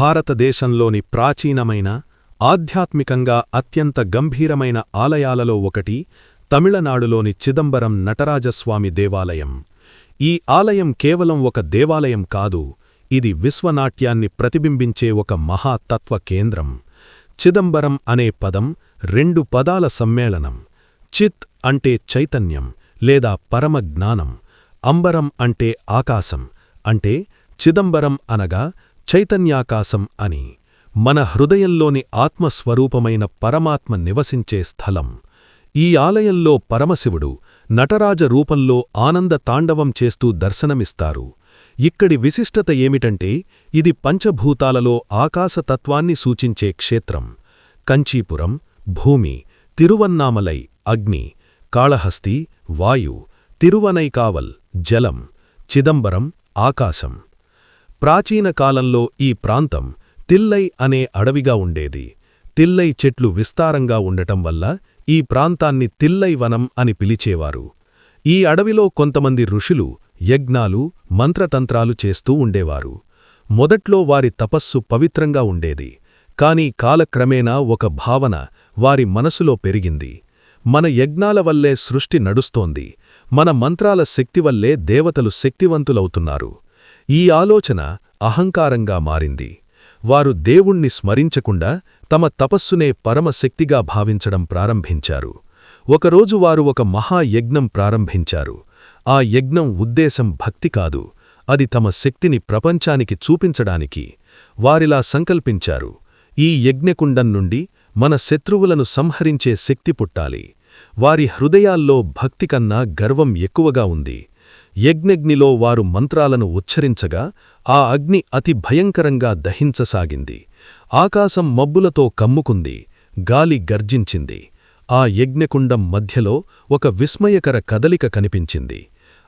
భారతదేశంలోని ప్రాచీనమైన ఆధ్యాత్మికంగా అత్యంత గంభీరమైన ఆలయాలలో ఒకటి తమిళనాడులోని చిదంబరం నటరాజస్వామి దేవాలయం. ఈ ఆలయం కేవలం ఒక దేవాలయం కాదు ఇది విశ్వనాట్యాన్ని ప్రతిబింబించే ఒక మహాతత్వ కేంద్రం. చిదంబరం అనే పదం రెండు పదాల సమ్మేళనం చిత్ అంటే చైతన్యం లేదా పరమ జ్ఞానం అంబరం అంటే ఆకాశం అంటే చిదంబరం అనగా చైతన్యాకాశం అని మన హృదయంలోని ఆత్మస్వరూపమైన పరమాత్మ నివసించే స్థలం. ఈ ఆలయంలో పరమశివుడు నటరాజ రూపంలో ఆనంద తాండవం చేస్తూ దర్శనమిస్తారు. ఇక్కడి విశిష్టత ఏమిటంటే ఇది పంచభూతాలలో ఆకాశతత్వాన్ని సూచించే క్షేత్రం. కంచీపురం భూమి తిరువన్నామలై అగ్ని కాళహస్తి వాయు తిరువనైకావల్ జలం చిదంబరం ఆకాశం. ప్రాచీన కాలంలో ఈ ప్రాంతం తిల్లై అనే అడవిగా ఉండేది. తిల్లై చెట్లు విస్తారంగా ఉండటం వల్ల ఈ ప్రాంతాన్ని తిల్లై వనం అని పిలిచేవారు. ఈ అడవిలో కొంతమంది ఋషులు యజ్ఞాలు మంత్రతంత్రాలు చేస్తూ ఉండేవారు. మొదట్లో వారి తపస్సు పవిత్రంగా ఉండేది. కాని కాలక్రమేణా ఒక భావన వారి మనసులో పెరిగింది. మన యజ్ఞాల వల్లే సృష్టి నడుస్తోంది. మన మంత్రాల శక్తివల్లే దేవతలు శక్తివంతులవుతున్నారు. ఈ ఆలోచన అహంకారంగా మారింది. వారు దేవుణ్ణి స్మరించకుండా తమ తపస్సునే పరమశక్తిగా భావించడం ప్రారంభించారు. ఒకరోజు వారు ఒక మహాయజ్ఞం ప్రారంభించారు. ఆ యజ్ఞం ఉద్దేశం భక్తి కాదు. అది తమ శక్తిని ప్రపంచానికి చూపించడానికి. వారిలా సంకల్పించారు. ఈ యజ్ఞకుండం నుండి మన శత్రువులను సంహరించే శక్తి పుట్టాలి. వారి హృదయాల్లో భక్తికన్నా గర్వం ఎక్కువగా ఉంది. యజ్ఞగ్నిలో వారు మంత్రాలను ఉచ్చరించగా ఆ అగ్ని అతి భయంకరంగా దహించసాగింది. ఆకాశం మబ్బులతో కమ్ముకుంది గాలి గర్జించింది. ఆ యజ్ఞకుండం మధ్యలో ఒక విస్మయకర కదలిక కనిపించింది.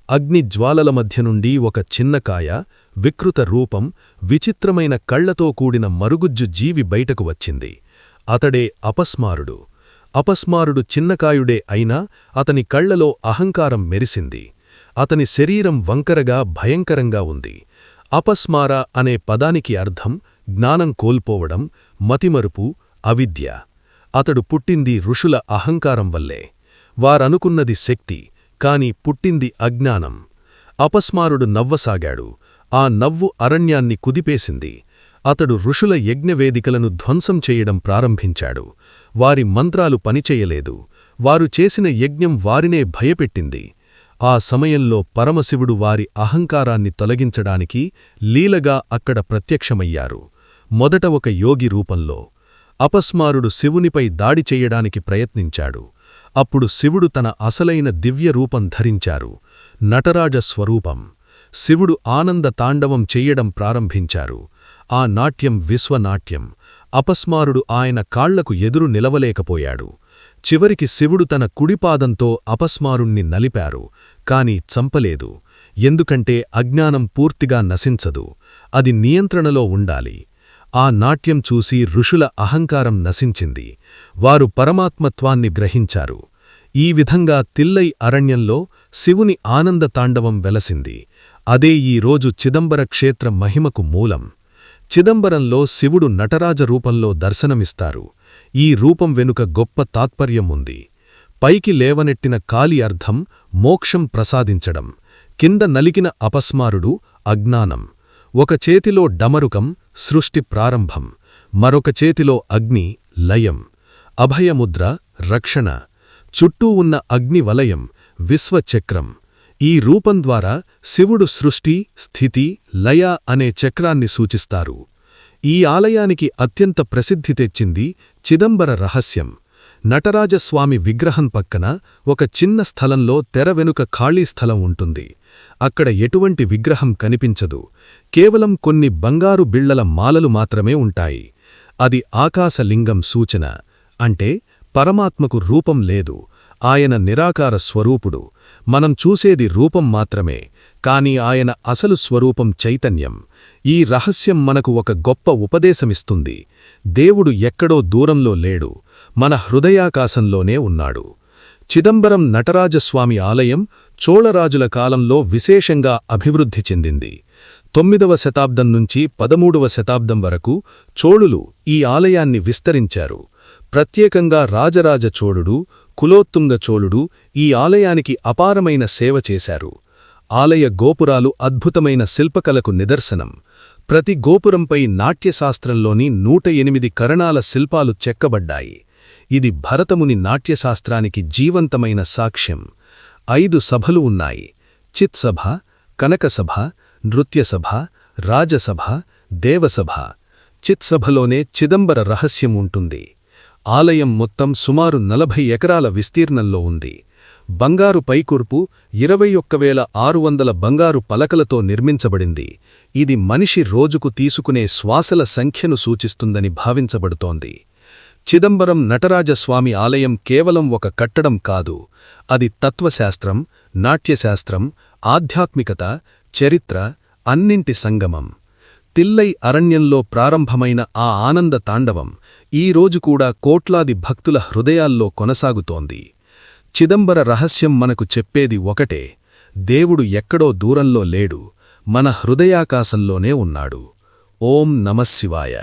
అగ్ని జ్వాలల మధ్య నుండి ఒక చిన్నకాయ వికృత రూపం విచిత్రమైన కళ్ళతో కూడిన మరుగుజ్జు జీవి బయటకు వచ్చింది. అతడే అపస్మారుడు. అపస్మారుడు చిన్నకాయుడే అయినా అతని కళ్ళలో అహంకారం మెరిసింది. అతని శరీరం వంకరగా భయంకరంగా ఉంది. అపస్మార అనే పదానికి అర్థం జ్ఞానం కోల్పోవడం మతిమరుపు అవిద్య. అతడు పుట్టింది ఋషుల అహంకారం వల్లే. వారనుకున్నది శక్తి కాని పుట్టింది అజ్ఞానం. అపస్మారుడు నవ్వసాగాడు. ఆ నవ్వు అరణ్యాన్ని కుదిపేసింది. అతడు ఋషుల యజ్ఞవేదికలను ధ్వంసం చేయడం ప్రారంభించాడు. వారి మంత్రాలు పనిచేయలేదు. వారు చేసిన యజ్ఞం వారినే భయపెట్టింది. ఆ సమయంలో పరమశివుడు వారి అహంకారాన్ని తొలగించడానికి లీలగా అక్కడ ప్రత్యక్షమయ్యారు. మొదట ఒక యోగి రూపంలో అపస్మారుడు శివునిపై దాడి చెయ్యడానికి ప్రయత్నించాడు. అప్పుడు శివుడు తన అసలైన దివ్య రూపం ధరించారు. నటరాజ స్వరూపం. శివుడు ఆనంద తాండవం చెయ్యడం ప్రారంభించారు. ఆ నాట్యం విశ్వనాట్యం. అపస్మారుడు ఆయన కాళ్ళకు ఎదురు నిలవలేకపోయాడు. చివరికి శివుడు తన కుడిపాదంతో అపస్మారుణ్ణి నలిపారు కాని చంపలేదు. ఎందుకంటే అజ్ఞానం పూర్తిగా నశించదు అది నియంత్రణలో ఉండాలి. ఆ నాట్యం చూసి ఋషుల అహంకారం నశించింది. వారు పరమాత్మత్వాన్ని గ్రహించారు. ఈ విధంగా తిల్లై అరణ్యంలో శివుని ఆనంద తాండవం వెలసింది. అదే ఈ రోజు చిదంబర క్షేత్ర మహిమకు మూలం. చిదంబరంలో శివుడు నటరాజ రూపంలో దర్శనమిస్తారు. ఈ రూపం వెనుక గొప్ప తాత్పర్యం ఉంది. పైకి లేవనెట్టిన కాలి అర్థం మోక్షం ప్రసాదించడం. కింద నలికిన అపస్మారుడు అజ్ఞానం. ఒక చేతిలో డమరుకం సృష్టి ప్రారంభం. మరొక చేతిలో అగ్ని లయం. అభయముద్ర రక్షణ. చుట్టూ ఉన్న అగ్నివలయం విశ్వచక్రం. ఈ రూపం ద్వారా శివుడు సృష్టి స్థితి లయ అనే చక్రాన్ని సూచిస్తారు. ఈ ఆలయానికి అత్యంత ప్రసిద్ధి తెచ్చింది చిదంబర రహస్యం. నటరాజస్వామి విగ్రహం పక్కన ఒక చిన్న స్థలంలో తెర వెనుక ఖాళీ స్థలం ఉంటుంది. అక్కడ ఎటువంటి విగ్రహం కనిపించదు. కేవలం కొన్ని బంగారు బిళ్ళల మాలలు మాత్రమే ఉంటాయి. అది ఆకాశలింగం సూచన. అంటే పరమాత్మకు రూపం లేదు. ఆయన నిరాకార స్వరూపుడు. మనం చూసేది రూపం మాత్రమే కాని ఆయన అసలు స్వరూపం చైతన్యం. ఈ రహస్యం మనకు ఒక గొప్ప ఉపదేశమిస్తుంది. దేవుడు ఎక్కడో దూరంలో లేడు మన హృదయాకాశంలోనే ఉన్నాడు. చిదంబరం నటరాజస్వామి ఆలయం చోళరాజుల కాలంలో విశేషంగా అభివృద్ధి చెందింది. తొమ్మిదవ శతాబ్దం నుంచి పదమూడవ శతాబ్దం వరకు చోళులు ఈ ఆలయాన్ని విస్తరించారు. ప్రత్యేకంగా రాజరాజ చోళుడు కులోత్తుంగ చోళుడు ఈ ఆలయానికి అపారమైన సేవ చేశారు. ఆలయ గోపురాలు అద్భుతమైన శిల్పకలకు నిదర్శనం. ప్రతి గోపురంపై నాట్యశాస్త్రంలోని నూట ఎనిమిది కరణాల శిల్పాలు చెక్కబడ్డాయి. ఇది భరతముని నాట్యశాస్త్రానికి జీవంతమైన సాక్ష్యం. ఐదు సభలు ఉన్నాయి. చిత్సభ కనకసభ నృత్యసభ రాజసభ దేవసభ. చిత్సభలోనే చిదంబర రహస్యం ఉంటుంది. ఆలయం మొత్తం సుమారు నలభై ఎకరాల విస్తీర్ణంలో ఉంది. బంగారు పైకూర్పు ఇరవై ఒక్క వేల ఆరు వందల బంగారు పలకలతో నిర్మించబడింది. ఇది మనిషి రోజుకు తీసుకునే శ్వాసల సంఖ్యను సూచిస్తుందని భావించబడుతోంది. చిదంబరం నటరాజస్వామి ఆలయం కేవలం ఒక కట్టడం కాదు. అది తత్వశాస్త్రం నాట్యశాస్త్రం ఆధ్యాత్మికత చరిత్ర అన్నింటి సంగమం. తిల్లై అరణ్యంలో ప్రారంభమైన ఆ ఆనంద తాండవం ఈ కూడా కోట్లాది భక్తుల హృదయాల్లో కొనసాగుతోంది. చిదంబర రహస్యం మనకు చెప్పేది ఒకటే దేవుడు ఎక్కడో దూరంలో లేడు మన హృదయాకాశంలోనే ఉన్నాడు. ఓం నమశివాయ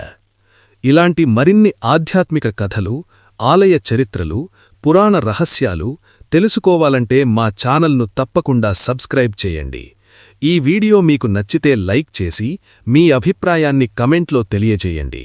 ఇలాంటి మరిన్ని ఆధ్యాత్మిక కథలు ఆలయ చరిత్రలు పురాణ రహస్యాలు తెలుసుకోవాలంటే మా ఛానల్ను తప్పకుండా సబ్స్క్రైబ్ చేయండి. ఈ వీడియో మీకు నచ్చితే లైక్ చేసి మీ అభిప్రాయాన్ని కమెంట్లో తెలియజేయండి.